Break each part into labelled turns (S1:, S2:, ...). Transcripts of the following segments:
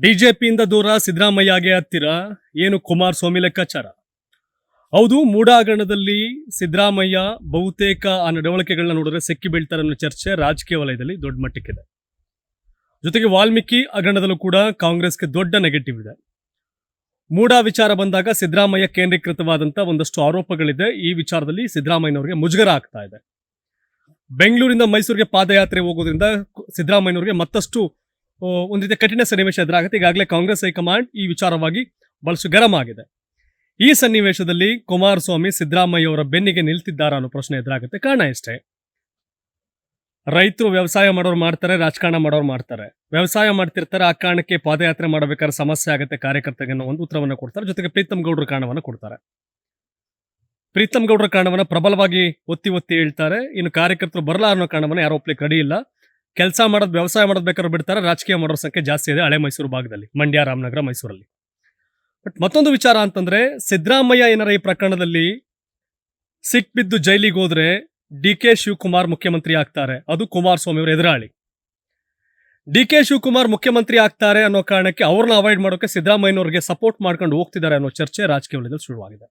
S1: ಬಿಜೆಪಿಯಿಂದ ದೂರ ಸಿದ್ದರಾಮಯ್ಯಗೆ ಹತ್ತಿರ ಏನು ಕುಮಾರಸ್ವಾಮಿ ಲೆಕ್ಕಾಚಾರ? ಹೌದು, ಮೂಡಾಗರಣದಲ್ಲಿ ಸಿದ್ದರಾಮಯ್ಯ ಬಹುತೇಕ ಆ ನಡವಳಿಕೆಗಳನ್ನ ನೋಡಿದ್ರೆ ಸಿಕ್ಕಿ ಬೀಳ್ತಾರೆ ಅನ್ನೋ ಚರ್ಚೆ ರಾಜಕೀಯ ವಲಯದಲ್ಲಿ ದೊಡ್ಡ ಮಟ್ಟಕ್ಕಿದೆ. ಜೊತೆಗೆ ವಾಲ್ಮೀಕಿ ಹಗರಣದಲ್ಲೂ ಕೂಡ ಕಾಂಗ್ರೆಸ್ಗೆ ದೊಡ್ಡ ನೆಗೆಟಿವ್ ಇದೆ. ಮೂಡಾ ವಿಚಾರ ಬಂದಾಗ ಸಿದ್ದರಾಮಯ್ಯ ಕೇಂದ್ರೀಕೃತವಾದಂಥ ಒಂದಷ್ಟು ಆರೋಪಗಳಿದೆ. ಈ ವಿಚಾರದಲ್ಲಿ ಸಿದ್ದರಾಮಯ್ಯನವರಿಗೆ ಮುಜುಗರ ಆಗ್ತಾ ಇದೆ. ಬೆಂಗಳೂರಿಂದ ಮೈಸೂರಿಗೆ ಪಾದಯಾತ್ರೆ ಹೋಗೋದ್ರಿಂದ ಸಿದ್ದರಾಮಯ್ಯನವರಿಗೆ ಮತ್ತಷ್ಟು ಒಂದು ರೀತಿಯ ಕಠಿಣ ಸನ್ನಿವೇಶ ಎದುರಾಗುತ್ತೆ. ಈಗಾಗಲೇ ಕಾಂಗ್ರೆಸ್ ಹೈಕಮಾಂಡ್ ಈ ವಿಚಾರವಾಗಿ ಬಹಳಷ್ಟು ಗರಂ ಆಗಿದೆ. ಈ ಸನ್ನಿವೇಶದಲ್ಲಿ ಕುಮಾರಸ್ವಾಮಿ ಸಿದ್ದರಾಮಯ್ಯ ಅವರ ಬೆನ್ನಿಗೆ ನಿಲ್ತಿದ್ದಾರಾ ಅನ್ನೋ ಪ್ರಶ್ನೆ ಎದುರಾಗುತ್ತೆ. ಕಾರಣ ಇಷ್ಟೇ ರೈತರು ವ್ಯವಸಾಯ ಮಾಡೋರು ಮಾಡ್ತಾರೆ, ರಾಜಕಾರಣ ಮಾಡೋರು ಮಾಡ್ತಾರೆ. ವ್ಯವಸಾಯ ಮಾಡ್ತಿರ್ತಾರೆ, ಆ ಕಾರಣಕ್ಕೆ ಪಾದಯಾತ್ರೆ ಮಾಡಬೇಕಾದ್ರೆ ಸಮಸ್ಯೆ ಆಗುತ್ತೆ ಕಾರ್ಯಕರ್ತರಿಗೆ ಅನ್ನೋ ಒಂದು ಉತ್ತರವನ್ನು ಕೊಡ್ತಾರೆ. ಜೊತೆಗೆ ಪ್ರೀತಮ್ ಗೌಡರ ಕಾರಣವನ್ನು ಕೊಡ್ತಾರೆ. ಪ್ರೀತಮ್ ಗೌಡರ ಕಾರಣವನ್ನು ಪ್ರಬಲವಾಗಿ ಒತ್ತಿ ಒತ್ತಿ ಹೇಳ್ತಾರೆ. ಇನ್ನು ಕಾರ್ಯಕರ್ತರು ಬರಲ್ಲ ಅನ್ನೋ ಕಾರಣವನ್ನ ಯಾರೋ ಒಪ್ಲಿಕ್ಕೆ ರೆಡಿ ಇಲ್ಲ. ಕೆಲಸ ಮಾಡೋದು, ವ್ಯವಸಾಯ ಮಾಡೋದು ಬೇಕಾದ್ರೆ ಬಿಡ್ತಾರೆ. ರಾಜಕೀಯ ಮಾಡೋರ ಸಂಖ್ಯೆ ಜಾಸ್ತಿ ಇದೆ ಹಳೆ ಮೈಸೂರು ಭಾಗದಲ್ಲಿ, ಮಂಡ್ಯ, ರಾಮನಗರ, ಮೈಸೂರಲ್ಲಿ. ಬಟ್ ಮತ್ತೊಂದು ವಿಚಾರ ಅಂತಂದ್ರೆ, ಸಿದ್ದರಾಮಯ್ಯ ಏನಾರ ಈ ಪ್ರಕರಣದಲ್ಲಿ ಸಿಕ್ಬಿದ್ದು ಜೈಲಿಗೆ ಹೋದ್ರೆ ಡಿ ಕೆ ಶಿವಕುಮಾರ್ ಮುಖ್ಯಮಂತ್ರಿ ಆಗ್ತಾರೆ. ಅದು ಕುಮಾರಸ್ವಾಮಿ ಅವರ ಎದುರಾಳಿ. ಡಿ ಕೆ ಶಿವಕುಮಾರ್ ಮುಖ್ಯಮಂತ್ರಿ ಆಗ್ತಾರೆ ಅನ್ನೋ ಕಾರಣಕ್ಕೆ ಅವ್ರನ್ನ ಅವಾಯ್ಡ್ ಮಾಡೋಕೆ ಸಿದ್ದರಾಮಯ್ಯನವ್ರಿಗೆ ಸಪೋರ್ಟ್ ಮಾಡ್ಕೊಂಡು ಹೋಗ್ತಿದ್ದಾರೆ ಅನ್ನೋ ಚರ್ಚೆ ರಾಜಕೀಯ ವಲಯದಲ್ಲಿ ಶುರುವಾಗಿದೆ.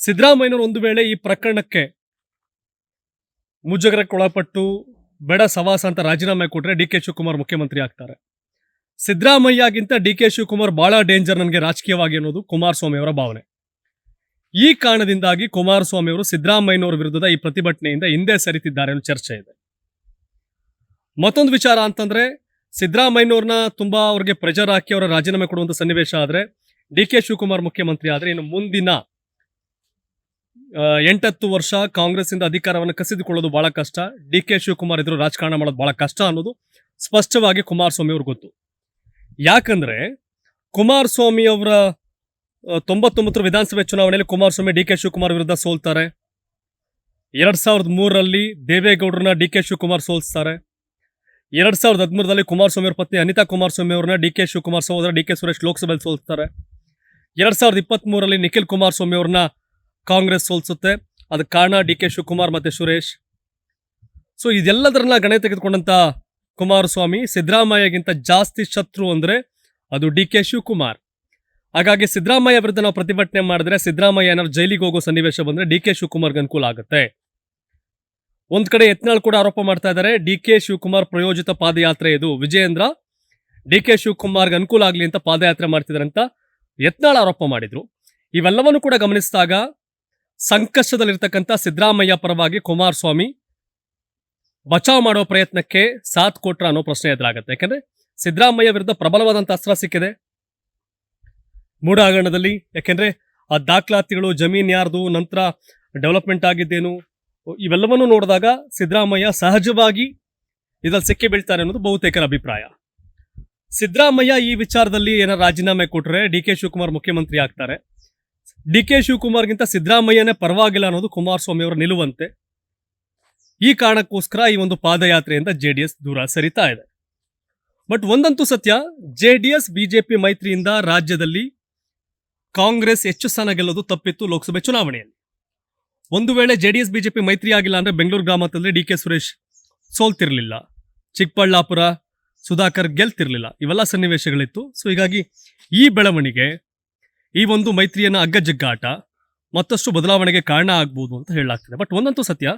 S1: ಸಿದ್ದರಾಮಯ್ಯನವರು ಒಂದು ವೇಳೆ ಈ ಪ್ರಕರಣಕ್ಕೆ ಮುಜುಗರಕ್ಕೆ ಒಳಪಟ್ಟು ಬೇಡ ಸವಾಸ ಅಂತ ರಾಜೀನಾಮೆ ಕೊಟ್ರೆ ಡಿ ಕೆ ಶಿವಕುಮಾರ್ ಮುಖ್ಯಮಂತ್ರಿ ಆಗ್ತಾರೆ. ಸಿದ್ದರಾಮಯ್ಯಗಿಂತ ಡಿ ಕೆ ಶಿವಕುಮಾರ್ ಬಹಳ ಡೇಂಜರ್ ನನಗೆ ರಾಜಕೀಯವಾಗಿ ಅನ್ನೋದು ಕುಮಾರಸ್ವಾಮಿ ಅವರ ಭಾವನೆ. ಈ ಕಾರಣದಿಂದಾಗಿ ಕುಮಾರಸ್ವಾಮಿ ಅವರು ಸಿದ್ದರಾಮಯ್ಯನವರ ವಿರುದ್ಧದ ಈ ಪ್ರತಿಭಟನೆಯಿಂದ ಹಿಂದೆ ಸರಿತಿದ್ದಾರೆ ಅನ್ನೋ ಚರ್ಚೆ ಇದೆ. ಮತ್ತೊಂದು ವಿಚಾರ ಅಂತಂದ್ರೆ ಸಿದ್ದರಾಮಯ್ಯನವ್ರನ್ನ ತುಂಬಾ ಅವ್ರಿಗೆ ಪ್ರೆಜರ್ ಹಾಕಿ ಅವರ ರಾಜೀನಾಮೆ ಕೊಡುವಂತ ಸನ್ನಿವೇಶ ಆದ್ರೆ ಡಿ ಕೆ ಶಿವಕುಮಾರ್ ಮುಖ್ಯಮಂತ್ರಿ ಆದ್ರೆ ಇನ್ನು ಮುಂದಿನ ಎಂಟತ್ತು ವರ್ಷ ಕಾಂಗ್ರೆಸ್ ಇಂದ ಅಧಿಕಾರವನ್ನು ಕಸಿದುಕೊಳ್ಳೋದು ಬಹಳ ಕಷ್ಟ. ಡಿ ಕೆ ಶಿವಕುಮಾರ್ ಎದುರು ರಾಜಕಾರಣ ಮಾಡೋದು ಬಹಳ ಕಷ್ಟ ಅನ್ನೋದು ಸ್ಪಷ್ಟವಾಗಿ ಕುಮಾರಸ್ವಾಮಿ ಅವ್ರಿಗೆ ಗೊತ್ತು. ಯಾಕಂದ್ರೆ ಕುಮಾರಸ್ವಾಮಿ ಅವರ ತೊಂಬತ್ತೊಂಬತ್ತರ ವಿಧಾನಸಭೆ ಚುನಾವಣೆಯಲ್ಲಿ ಕುಮಾರಸ್ವಾಮಿ ಡಿ ಕೆ ಶಿವಕುಮಾರ್ ವಿರುದ್ಧ ಸೋಲ್ತಾರೆ. ಎರಡ್ ಸಾವಿರದ ಮೂರರಲ್ಲಿ ದೇವೇಗೌಡರನ್ನ ಡಿ ಕೆ ಶಿವಕುಮಾರ್ ಸೋಲಿಸ್ತಾರೆ. ಎರಡ್ ಸಾವಿರದ ಹದಿಮೂರರಲ್ಲಿ ಕುಮಾರಸ್ವಾಮಿ ಅವರ ಪತ್ನಿ ಅನಿತಾ ಕುಮಾರಸ್ವಾಮಿ ಅವ್ರನ್ನ ಡಿ ಕೆ ಶಿವಕುಮಾರ್ ಸಹೋದರ ಡಿ ಕೆ ಸುರೇಶ್ ಲೋಕಸಭೆಯಲ್ಲಿ ಸೋಲಿಸ್ತಾರೆ. ಎರಡ್ ಸಾವಿರದ ಇಪ್ಪತ್ತ್ ಮೂರರಲ್ಲಿ ನಿಖಿಲ್ ಕುಮಾರಸ್ವಾಮಿ ಅವ್ರನ್ನ ಕಾಂಗ್ರೆಸ್ ಸೋಲ್ಸುತ್ತೆ. ಅದಕ್ಕೆ ಕಾರಣ ಡಿ ಕೆ ಶಿವಕುಮಾರ್ ಮತ್ತೆ ಸುರೇಶ್. ಸೊ ಇದೆಲ್ಲದರನ್ನ ಗಣನೆ ತೆಗೆದುಕೊಂಡಂಥ ಕುಮಾರಸ್ವಾಮಿ ಸಿದ್ದರಾಮಯ್ಯಗಿಂತ ಜಾಸ್ತಿ ಶತ್ರು ಅಂದರೆ ಅದು ಡಿ ಕೆ ಶಿವಕುಮಾರ್. ಹಾಗಾಗಿ ಸಿದ್ದರಾಮಯ್ಯ ವಿರುದ್ಧ ನಾವು ಪ್ರತಿಭಟನೆ ಮಾಡಿದ್ರೆ ಸಿದ್ದರಾಮಯ್ಯ ಏನಾದ್ರು ಜೈಲಿಗೆ ಹೋಗೋ ಸನ್ನಿವೇಶ ಬಂದರೆ ಡಿ ಕೆ ಶಿವಕುಮಾರ್ಗೆ ಅನುಕೂಲ ಆಗುತ್ತೆ. ಒಂದು ಕಡೆ ಯತ್ನಾಳ್ ಕೂಡ ಆರೋಪ ಮಾಡ್ತಾ ಇದ್ದಾರೆ ಡಿ ಕೆ ಶಿವಕುಮಾರ್ ಪ್ರಯೋಜಿತ ಪಾದಯಾತ್ರೆ ಇದು. ವಿಜಯೇಂದ್ರ, ಡಿ ಕೆ ಶಿವಕುಮಾರ್ಗೆ ಅನುಕೂಲ ಆಗಲಿ ಅಂತ ಪಾದಯಾತ್ರೆ ಮಾಡ್ತಿದ್ದಾರೆ ಅಂತ ಯತ್ನಾಳ್ ಆರೋಪ ಮಾಡಿದ್ರು. ಇವೆಲ್ಲವನ್ನು ಕೂಡ ಗಮನಿಸಿದಾಗ ಸಂಕಷ್ಟದಲ್ಲಿರ್ತಕ್ಕಂಥ ಸಿದ್ದರಾಮಯ್ಯ ಪರವಾಗಿ ಕುಮಾರಸ್ವಾಮಿ ಬಚಾವ್ ಮಾಡೋ ಪ್ರಯತ್ನಕ್ಕೆ ಸಾಥ್ ಕೊಟ್ರ ಅನ್ನೋ ಪ್ರಶ್ನೆ ಎದುರಾಗುತ್ತೆ. ಯಾಕಂದ್ರೆ ಸಿದ್ದರಾಮಯ್ಯ ವಿರುದ್ಧ ಪ್ರಬಲವಾದಂತ ಅಸ್ತ್ರ ಸಿಕ್ಕಿದೆ. ಮೂಡ ಯಾಕೆಂದ್ರೆ ಆ ದಾಖಲಾತಿಗಳು, ಜಮೀನ್ ಯಾರ್ದು, ನಂತರ ಡೆವಲಪ್ಮೆಂಟ್ ಆಗಿದ್ದೇನು, ಇವೆಲ್ಲವನ್ನೂ ನೋಡಿದಾಗ ಸಿದ್ದರಾಮಯ್ಯ ಸಹಜವಾಗಿ ಇದ್ರಲ್ಲಿ ಸಿಕ್ಕಿ ಬೀಳ್ತಾರೆ ಅನ್ನೋದು ಬಹುತೇಕರ ಅಭಿಪ್ರಾಯ. ಸಿದ್ದರಾಮಯ್ಯ ಈ ವಿಚಾರದಲ್ಲಿ ಏನಾರ ರಾಜೀನಾಮೆ ಕೊಟ್ರೆ ಡಿ ಕೆ ಶಿವಕುಮಾರ್ ಮುಖ್ಯಮಂತ್ರಿ ಆಗ್ತಾರೆ. ಡಿ ಕೆ ಶಿವಕುಮಾರ್ಗಿಂತ ಸಿದ್ದರಾಮಯ್ಯನೇ ಪರವಾಗಿಲ್ಲ ಅನ್ನೋದು ಕುಮಾರಸ್ವಾಮಿ ಅವರ ನಿಲುವಂತೆ. ಈ ಕಾರಣಕ್ಕೋಸ್ಕರ ಈ ಒಂದು ಪಾದಯಾತ್ರೆಯಿಂದ ಜೆ ಡಿ ಎಸ್ ದೂರ ಸರಿತಾ ಇದೆ. ಬಟ್ ಒಂದಂತೂ ಸತ್ಯ, ಜೆ ಡಿ ಎಸ್ ಬಿಜೆಪಿ ಮೈತ್ರಿಯಿಂದ ರಾಜ್ಯದಲ್ಲಿ ಕಾಂಗ್ರೆಸ್ ಹೆಚ್ಚು ಸ್ಥಾನ ಗೆಲ್ಲೋದು ತಪ್ಪಿತ್ತು ಲೋಕಸಭೆ ಚುನಾವಣೆಯಲ್ಲಿ. ಒಂದು ವೇಳೆ ಜೆ ಡಿ ಎಸ್ ಬಿಜೆಪಿ ಮೈತ್ರಿ ಆಗಿಲ್ಲ ಅಂದ್ರೆ ಬೆಂಗಳೂರು ಗ್ರಾಮಾಂತರದಲ್ಲಿ ಡಿ ಕೆ ಸುರೇಶ್ ಸೋಲ್ತಿರ್ಲಿಲ್ಲ. ಚಿಕ್ಕಬಳ್ಳಾಪುರ ಸುಧಾಕರ್ ಗೆಲ್ತಿರ್ಲಿಲ್ಲ. ಇವೆಲ್ಲ ಸನ್ನಿವೇಶಗಳಿತ್ತು. ಸೊ, ಹೀಗಾಗಿ ಈ ಬೆಳವಣಿಗೆ ಈ ಒಂದು ಮೈತ್ರಿಯನ್ನ ಅಗ್ಗಜಗ್ಗಾಟ ಮತ್ತಷ್ಟು ಬದಲಾವಣೆಗೆ ಕಾರಣ ಆಗ್ಬೋದು ಅಂತ ಹೇಳಲಾಗ್ತದೆ. ಬಟ್ ಒಂದಂತೂ ಸತ್ಯ.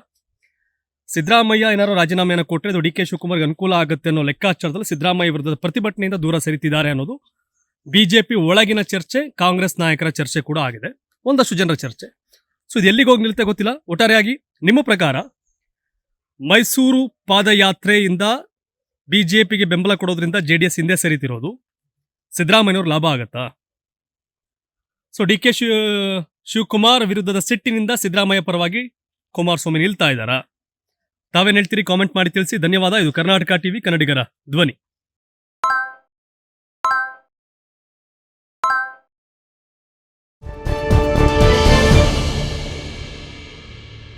S1: ಸಿದ್ದರಾಮಯ್ಯ ಏನಾರು ರಾಜೀನಾಮೆಯನ್ನು ಕೊಟ್ಟರೆ ಅದು ಡಿ ಕೆ ಶಿವಕುಮಾರ್ಗೆ ಅನುಕೂಲ ಆಗುತ್ತೆ ಅನ್ನೋ ಲೆಕ್ಕಾಚಾರದಲ್ಲಿ ಸಿದ್ದರಾಮಯ್ಯ ವಿರುದ್ಧದ ಪ್ರತಿಭಟನೆಯಿಂದ ದೂರ ಸರಿತಿದ್ದಾರೆ ಅನ್ನೋದು ಬಿಜೆಪಿ ಒಳಗಿನ ಚರ್ಚೆ, ಕಾಂಗ್ರೆಸ್ ನಾಯಕರ ಚರ್ಚೆ ಕೂಡ ಆಗಿದೆ. ಒಂದಷ್ಟು ಜನರ ಚರ್ಚೆ. ಸೊ ಇದು ಎಲ್ಲಿಗೆ ಹೋಗಿ ನಿಲ್ತೆ ಗೊತ್ತಿಲ್ಲ. ಒಟ್ಟಾರೆಯಾಗಿ ನಿಮ್ಮ ಪ್ರಕಾರ ಮೈಸೂರು ಪಾದಯಾತ್ರೆಯಿಂದ ಬಿಜೆಪಿಗೆ ಬೆಂಬಲ ಕೊಡೋದ್ರಿಂದ ಜೆ ಡಿ ಎಸ್ ಹಿಂದೆ ಸರಿತಿರೋದು. ಸಿದ್ದರಾಮಯ್ಯವ್ರ ಲಾಭ ಆಗತ್ತಾ? So D K Shiva Shivakumar ವಿರುದ್ಧದ ಸಿಟ್ಟಿನಿಂದ ಸಿದ್ದರಾಮಯ್ಯ ಪರವಾಗಿ ಕುಮಾರಸ್ವಾಮಿ ನಿಲ್ತಾ ಇದ್ದಾರಾ? ತಾವೇನು ಹೇಳ್ತೀರಿ? ಕಾಮೆಂಟ್ ಮಾಡಿ ತಿಳಿಸಿ. ಧನ್ಯವಾದ. ಇದು ಕರ್ನಾಟಕ ಟಿವಿ ಕನ್ನಡಿಗರ ಧ್ವನಿ.